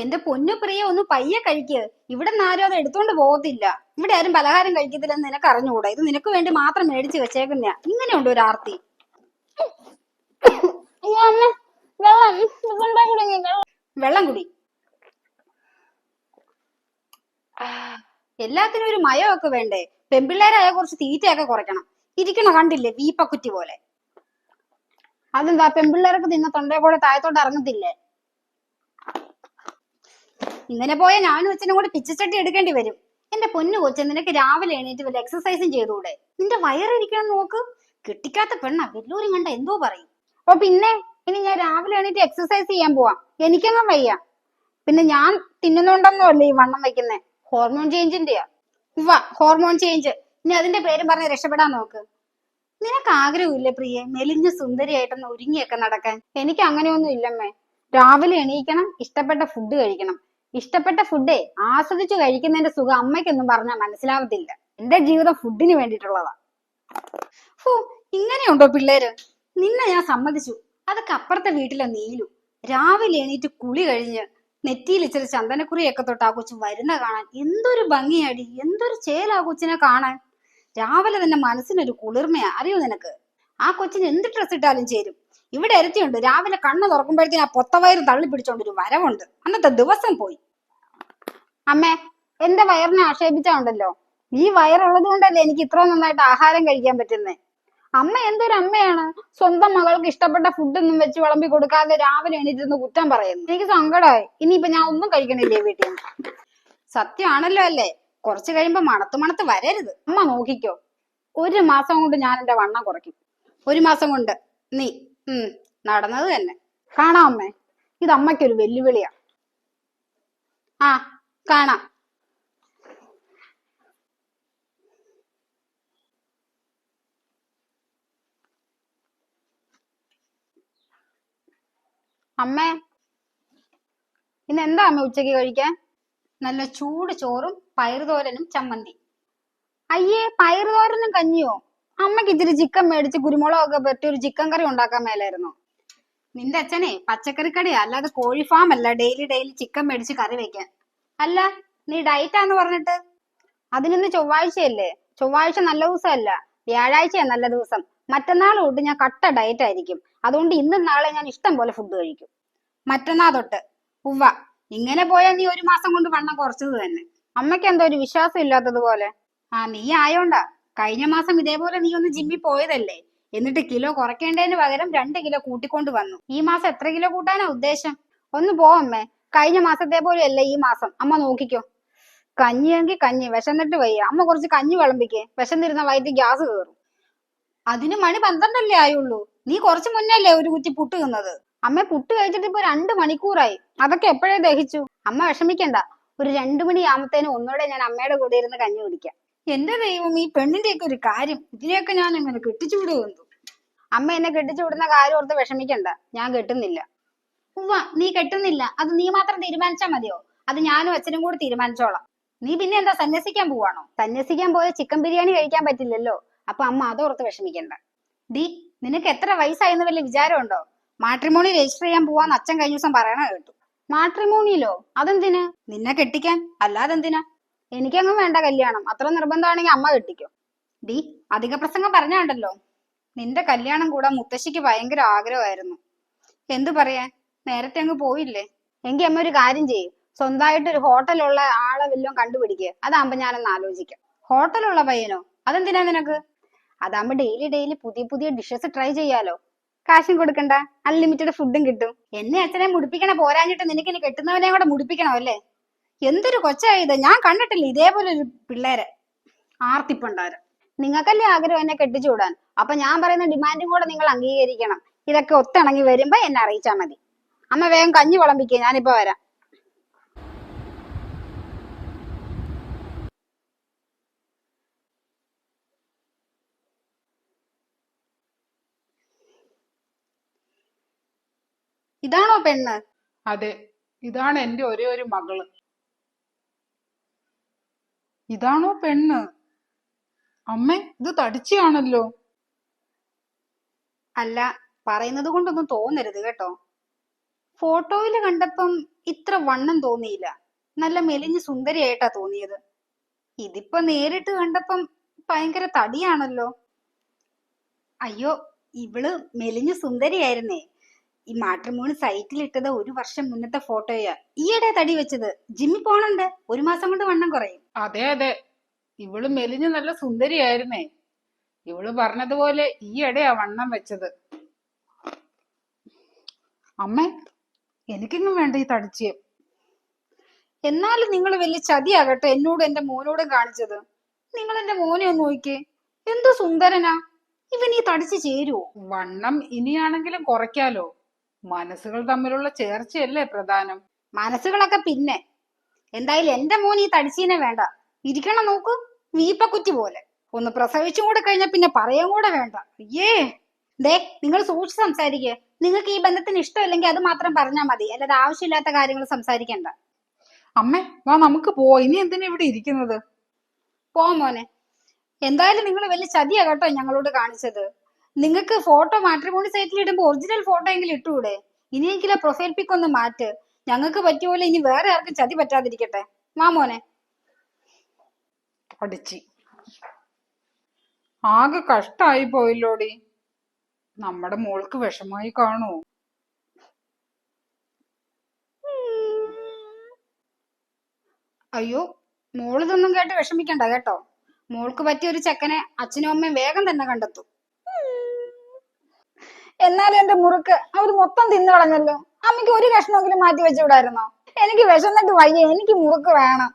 എന്റെ പൊന്നു പ്രിയ ഒന്ന് പയ്യെ കഴിക്ക്. ഇവിടെ ആരും അത് എടുത്തോണ്ട് പോകത്തില്ല. ഇവിടെ ആരും പലഹാരം കഴിക്കത്തില്ലെന്ന് നിനക്ക് അറിഞ്ഞുകൂടാ? ഇത് നിനക്ക് വേണ്ടി മാത്രം മേടിച്ച് വെച്ചേക്കുന്ന ഇങ്ങനെയുണ്ട് ഒരു ആർത്തി. വെള്ളം കുടി. എല്ലാത്തിനും ഒരു മയമൊക്കെ വേണ്ടേ? പെമ്പിള്ളേരായ കുറച്ച് തീറ്റയൊക്കെ കുറയ്ക്കണം. ഇരിക്കണ കണ്ടില്ലേ വീപ്പക്കുറ്റി പോലെ? അതെന്താ പെമ്പിള്ളേരൊക്കെ നിന്ന തൊണ്ടയെ കൂടെ താഴത്തോട്ട് ഇറങ്ങത്തില്ലേ? ഇങ്ങനെ പോയ ഞാനും അച്ഛനും കൂടി പിച്ചച്ചട്ടി എടുക്കേണ്ടി വരും. എന്റെ പൊന്നു കൊച്ചൻ നിനക്ക് രാവിലെ എണീറ്റ് വല്ല എക്സസൈസും ചെയ്തുകൂടെ നിന്റെ വയറിരിക്കണം നോക്ക്. കിട്ടിക്കാത്ത പെണ്ണ വല്ലൂരും കണ്ട എന്തോ പറയും. ഓ പിന്നെ ഇനി ഞാൻ രാവിലെ എണീറ്റ് എക്സസൈസ് ചെയ്യാൻ പോവാം. എനിക്കങ്ങ് വയ്യ. പിന്നെ ഞാൻ തിന്നുന്നുണ്ടെന്നോ അല്ലേ ഈ വണ്ണം വെക്കുന്നേ ഹോർമോൺ ചേഞ്ചിന്റെയാ വാ ഹോർമോൺ ചേഞ്ച് ഇനി അതിന്റെ പേരും പറഞ്ഞ് രക്ഷപ്പെടാൻ നോക്ക്. നിനക്ക് ആഗ്രഹമില്ലേ പ്രിയെ മെലിഞ്ഞ സുന്ദരിയായിട്ടൊന്ന് ഒരുങ്ങിയൊക്കെ നടക്കാൻ? എനിക്ക് അങ്ങനെയൊന്നും ഇല്ലമ്മേ. രാവിലെ എണീക്കണം ഇഷ്ടപ്പെട്ട ഫുഡ് കഴിക്കണം. ഇഷ്ടപ്പെട്ട ഫുഡേ ആസ്വദിച്ചു കഴിക്കുന്നതിന്റെ സുഖം അമ്മയ്ക്കൊന്നും പറഞ്ഞാൽ മനസ്സിലാവത്തില്ല. എന്റെ ജീവിതം ഫുഡിന് വേണ്ടിയിട്ടുള്ളതാ. ഇങ്ങനെയുണ്ടോ പിള്ളേര്? നിന്നെ ഞാൻ സമ്മതിച്ചു. അതൊക്കെ അപ്പുറത്തെ വീട്ടിലെ നീലു. രാവിലെ എണീറ്റ് കുളി കഴിഞ്ഞ് നെറ്റിയിൽ ഇച്ചിരി ചന്ദനക്കുറിയൊക്കെ തൊട്ട് ആ കൊച്ചു വരുന്ന കാണാൻ എന്തൊരു ഭംഗിയാടി. എന്തൊരു ചേലാ കൊച്ചിനെ കാണാൻ. രാവിലെ തന്നെ മനസ്സിനൊരു കുളിർമയാ. അറിയോ നിനക്ക്? ആ കൊച്ചിന് എന്ത് ഡ്രസ് ഇട്ടാലും ചേരും? ഇവിടെ ഇരത്തിയുണ്ട് രാവിലെ കണ്ണ് തുറക്കുമ്പോഴത്തേന് ആ പൊത്തവയർ തള്ളി പിടിച്ചോണ്ട് ഒരു വരവുണ്ട്. അന്നത്തെ ദിവസം പോയി. അമ്മേ എന്റെ വയറിനെ ആക്ഷേപിച്ചുണ്ടല്ലോ? ഈ വയറുള്ളത് കൊണ്ടല്ലേ എനിക്ക് ഇത്ര നന്നായിട്ട് ആഹാരം കഴിക്കാൻ പറ്റുന്നേ? അമ്മ എന്തൊരു അമ്മയാണ്? സ്വന്തം മകൾക്ക് ഇഷ്ടപ്പെട്ട ഫുഡൊന്നും വെച്ച് വിളമ്പി കൊടുക്കാതെ രാവിലെ എണീറ്റിരുന്ന് കുറ്റം പറയുന്നു. എനിക്ക് സങ്കടമായി ഇനിയിപ്പൊ ഞാൻ ഒന്നും കഴിക്കണില്ലേ വീട്ടിൽ? സത്യമാണല്ലോ അല്ലേ? കുറച്ച് കഴിയുമ്പോ മണത്ത് മണത്ത് വരരുത്. അമ്മ നോക്കിക്കോ. ഒരു മാസം കൊണ്ട് ഞാൻ എന്റെ വണ്ണം കുറയ്ക്കും. ഒരു മാസം കൊണ്ട് നീ ഉം നടന്നത് തന്നെ. കാണാം അമ്മേ. ഇത് അമ്മയ്ക്കൊരു വെല്ലുവിളിയാ. ആ കാണാം. അമ്മേ ഇന്ന് എന്താ അമ്മ ഉച്ചയ്ക്ക് കഴിക്കാൻ? നല്ല ചൂട് ചോറും പയറുതോരനും ചമ്മന്തി. അയ്യേ പയറുതോരനും കഞ്ഞിയോ? അമ്മയ്ക്ക് ഇച്ചിരി ചിക്കൻ മേടിച്ച് കുരുമുളകൊക്കെ പറ്റി ഒരു ചിക്കൻ കറി ഉണ്ടാക്കാൻ മേലായിരുന്നു. നിന്റെ അച്ഛനെ പച്ചക്കറി കടയാ അല്ലാതെ കോഴി ഫാം അല്ല ഡെയിലി ഡെയിലി ചിക്കൻ മേടിച്ച് കറി വെക്കാൻ. അല്ല നീ ഡയറ്റാന്ന് പറഞ്ഞിട്ട്? അതിനിന്ന് ചൊവ്വാഴ്ചയല്ലേ? ചൊവ്വാഴ്ച നല്ല ദിവസമല്ല വ്യാഴാഴ്ചയാ നല്ല ദിവസം. മറ്റന്നാൾ തൊട്ട് ഞാൻ കട്ട ഡയറ്റ് ആയിരിക്കും. അതുകൊണ്ട് ഇന്നും നാളെ ഞാൻ ഇഷ്ടം പോലെ ഫുഡ് കഴിക്കും. മറ്റന്നാൾ തൊട്ട് ഉവ്വ. ഇങ്ങനെ പോയാൽ നീ ഒരു മാസം കൊണ്ട് വണ്ണം കുറച്ചത് തന്നെ. അമ്മയ്ക്ക് എന്തോ ഒരു വിശ്വാസം ഇല്ലാത്തതുപോലെ. ആ നീ ആയോണ്ടാ. കഴിഞ്ഞ മാസം ഇതേപോലെ നീ ഒന്ന് ജിമ്മിൽ പോയതല്ലേ? എന്നിട്ട് കിലോ കുറയ്ക്കേണ്ടതിന് പകരം രണ്ട് കിലോ കൂട്ടിക്കൊണ്ട് വന്നു. ഈ മാസം എത്ര കിലോ കൂട്ടാനാ ഉദ്ദേശം? ഒന്ന് പോ അമ്മേ. കഴിഞ്ഞ മാസത്തെ പോലെ അല്ലേ ഈ മാസം. അമ്മ നോക്കിക്കോ. കഞ്ഞി കഞ്ഞിയെങ്കിൽ കഞ്ഞി വിശന്നിട്ട് വയ്യ. അമ്മ കുറച്ച് കഞ്ഞി വിളമ്പിക്കേ. വിശന്നിരുന്ന വയറ്റിൽ ഗ്യാസ് കയറും അതിന് മണി പന്ത്രണ്ടല്ലേ ആയുള്ളൂ? നീ കുറച്ച് മുന്നല്ലേ ഒരു കുറ്റി പുട്ട് തിന്നത്? അമ്മ പുട്ട് കഴിച്ചിട്ട് ഇപ്പൊ രണ്ട് മണിക്കൂറായി. അതൊക്കെ എപ്പോഴേ ദഹിച്ചു? അമ്മ വിഷമിക്കണ്ട. ഒരു രണ്ടു മണി ആകുമ്പത്തേനും ഒന്നുകൂടെ ഞാൻ അമ്മയുടെ കൂടെ ഇരുന്ന് കഞ്ഞി കുടിക്കാം. എന്റെ ദൈവം ഈ പെണ്ണിന്റെയൊക്കെ ഒരു കാര്യം ഇതിനെയൊക്കെ ഞാൻ ഇങ്ങനെ കെട്ടിച്ചു വിടുമെന്നു അമ്മ എന്നെ കെട്ടിച്ചു വിടുന്ന കാര്യം ഓർത്ത് വിഷമിക്കണ്ട. ഞാൻ കെട്ടുന്നില്ല. ഉവ്വ നീ കെട്ടുന്നില്ല. അത് നീ മാത്രം തീരുമാനിച്ചാ മതിയോ? അത് ഞാനും അച്ഛനും കൂടി തീരുമാനിച്ചോളാം. നീ പിന്നെ എന്താ സന്യസിക്കാൻ പോവാണോ? സന്യസിക്കാൻ പോയ ചിക്കൻ ബിരിയാണി കഴിക്കാൻ പറ്റില്ലല്ലോ. അപ്പൊ അമ്മ അതോർത്ത് വിഷമിക്കണ്ട. ഡി നിനക്ക് എത്ര വയസ്സായെന്ന് വല്ല വിചാരമുണ്ടോ? മാട്രിമോണി രജിസ്റ്റർ ചെയ്യാൻ പോവാന്ന് അച്ഛൻ കഴിഞ്ഞ ദിവസം പറയണ കേട്ടു. മാട്രിമോണിയിലോ? അതെന്തിന്? നിന്നെ കെട്ടിക്കാൻ? അല്ലാതെ എന്തിനാ എനിക്കങ്ങും വേണ്ട കല്യാണം. അത്ര നിർബന്ധമാണെങ്കിൽ അമ്മ കെട്ടിക്കോ. ഡി അധിക പ്രസംഗം പറഞ്ഞാണ്ടല്ലോ. നിന്റെ കല്യാണം കൂടാൻ മുത്തശ്ശിക്ക് ഭയങ്കര ആഗ്രഹമായിരുന്നു. എന്തു പറയാൻ? നേരത്തെ അങ്ങ് പോയില്ലേ? എങ്കി അമ്മ ഒരു കാര്യം ചെയ്യും. സ്വന്തമായിട്ട് ഒരു ഹോട്ടലുള്ള ആളെ വല്ലതും കണ്ടുപിടിക്കുക അതാകുമ്പോ ഞാനൊന്ന് ആലോചിക്കാം. ഹോട്ടലുള്ള പയ്യനോ? അതെന്തിനാ നിനക്ക്? അതാകുമ്പോ ഡെയിലി ഡെയിലി പുതിയ പുതിയ ഡിഷസ് ട്രൈ ചെയ്യാലോ. കാശും കൊടുക്കണ്ട. അൺലിമിറ്റഡ് ഫുഡും കിട്ടും. എന്നെ അച്ഛനെ മുടിപ്പിക്കണ പോരാഞ്ഞിട്ട് നിനക്ക് ഇനി കെട്ടുന്നവനെ കൂടെ മുടിപ്പിക്കണോ അല്ലേ? എന്തൊരു കൊച്ചായത് ഞാൻ കണ്ടിട്ടില്ല. ഇതേപോലെ ഒരു പിള്ളേരെ ആർത്തിപ്പുണ്ടാരം. നിങ്ങൾക്കല്ലേ ആഗ്രഹം എന്നെ കെട്ടിച്ചു വിടാൻ? അപ്പൊ ഞാൻ പറയുന്ന ഡിമാൻഡും കൂടെ നിങ്ങൾ അംഗീകരിക്കണം. ഇതൊക്കെ ഒത്തിണങ്ങി വരുമ്പോ എന്നെ അറിയിച്ചാ മതി. അമ്മ വേഗം കഞ്ഞി വിളമ്പിക്കുക ഞാനിപ്പോ വരാം. ഇതാണോ പെണ്ണ്? അതെ. ഇതാണ് എന്റെ ഒരേ ഒരു മകൾ. ഇതാണോ പെണ്ണ്? അമ്മേ ഇത് തടിച്ചയാണല്ലോ അല്ല പറയുന്നത് കൊണ്ടൊന്നും തോന്നരുത് കേട്ടോ. ഫോട്ടോയിൽ കണ്ടപ്പം ഇത്ര വണ്ണം തോന്നിയില്ല. നല്ല മെലിഞ്ഞ് സുന്ദരിയായിട്ടാ തോന്നിയത്. ഇതിപ്പോ നേരിട്ട് കണ്ടപ്പം ഭയങ്കര തടിയാണല്ലോ. അയ്യോ ഇവൾ മെലിഞ്ഞ് സുന്ദരിയായിരുന്നേ. ഈ മാട്രിമോണി സൈറ്റിൽ ഇട്ടത് ഒരു വർഷം മുന്നത്തെ ഫോട്ടോയാ. ഈയിടെ തടി വെച്ചത്. ജിമ്മിൽ പോണുണ്ട്. ഒരു മാസം കൊണ്ട് വണ്ണം കുറയും. അതെ അതെ. ഇവൾ മെലിഞ്ഞ് നല്ല സുന്ദരിയായിരുന്നേ. ഇവൾ പറഞ്ഞതുപോലെ ഈയിടെയാ വണ്ണം വെച്ചത്. അമ്മ എനിക്കെങ്ങും വേണ്ട ഈ തടിച്ചിയെ എന്നാലും നിങ്ങൾ വലിയ ചതിയാകട്ടെ എന്നോടും എന്റെ മോനോടും കാണിച്ചത്? നിങ്ങൾ എന്റെ മോനെ ഒന്ന് നോക്കിയേ. എന്തു സുന്ദരനാ. ഇവൻ ഈ തടിച്ചു ചേരുവോ? വണ്ണം ഇനിയാണെങ്കിലും കുറയ്ക്കാലോ. മനസ്സുകൾ തമ്മിലുള്ള ചേർച്ചയല്ലേ പ്രധാനം. മനസ്സുകളൊക്കെ പിന്നെ. എന്തായാലും എന്റെ മോൻ ഈ തടിച്ചീനെ വേണ്ട. ഇരിക്കണം നോക്കൂ. വീപ്പക്കുറ്റി പോലെ. ഒന്ന് പ്രസവിച്ചും കൂടെ കഴിഞ്ഞാൽ പിന്നെ പറയാൻ കൂടെ വേണ്ട. അയ്യേ. ദേ നിങ്ങൾ സൂക്ഷിച്ച് സംസാരിക്കുക നിങ്ങൾക്ക് ഈ ബന്ധത്തിന് ഇഷ്ടമില്ലെങ്കിൽ അത് മാത്രം പറഞ്ഞാൽ മതി. അല്ലാതെ ആവശ്യമില്ലാത്ത കാര്യങ്ങൾ സംസാരിക്കണ്ട. അമ്മേ വാ നമുക്ക് പോവാ. ഇനി എന്തിനാ ഇവിടെ ഇരിക്കുന്നത്? പോ മോനെ. എന്തായാലും നിങ്ങൾ വലിയ ചതിയാ കേട്ടോ ഞങ്ങളോട് കാണിച്ചത്. നിങ്ങൾക്ക് ഫോട്ടോ മാട്രിമോണി സൈറ്റിൽ ഇടുമ്പോൾ ഒറിജിനൽ ഫോട്ടോ എങ്കിലും ഇട്ടുകൂടെ ഇനിയെങ്കിലും പ്രൊഫൈൽ പിക്ക് ഒന്ന് മാറ്റ്. ഞങ്ങൾക്ക് പറ്റിയ പോലെ ഇനി വേറെ ആർക്കും ചതി പറ്റാതിരിക്കട്ടെ. മാമോനെ പഠിച്ചി. ആകെ കഷ്ടായി പോയില്ലോടി. നമ്മുടെ മോൾക്ക് വിഷമായി കാണൂ. അയ്യോ മോളിതൊന്നും കേട്ട് വിഷമിക്കണ്ട കേട്ടോ. മോൾക്ക് പറ്റിയ ഒരു ചെക്കനെ അച്ഛനും അമ്മയും വേഗം തന്നെ കണ്ടെത്തും. എന്നാലും എന്റെ മുറുക്ക് അവർ മൊത്തം തിന്നു കളഞ്ഞല്ലോ അമ്മയ്ക്ക് ഒരു കഷ്ണമെങ്കിലും മാറ്റി വെച്ചുകൂടായിരുന്നോ എനിക്ക് വിശന്നിട്ട് വയ്യ. എനിക്ക് മുറുക്ക് വേണം.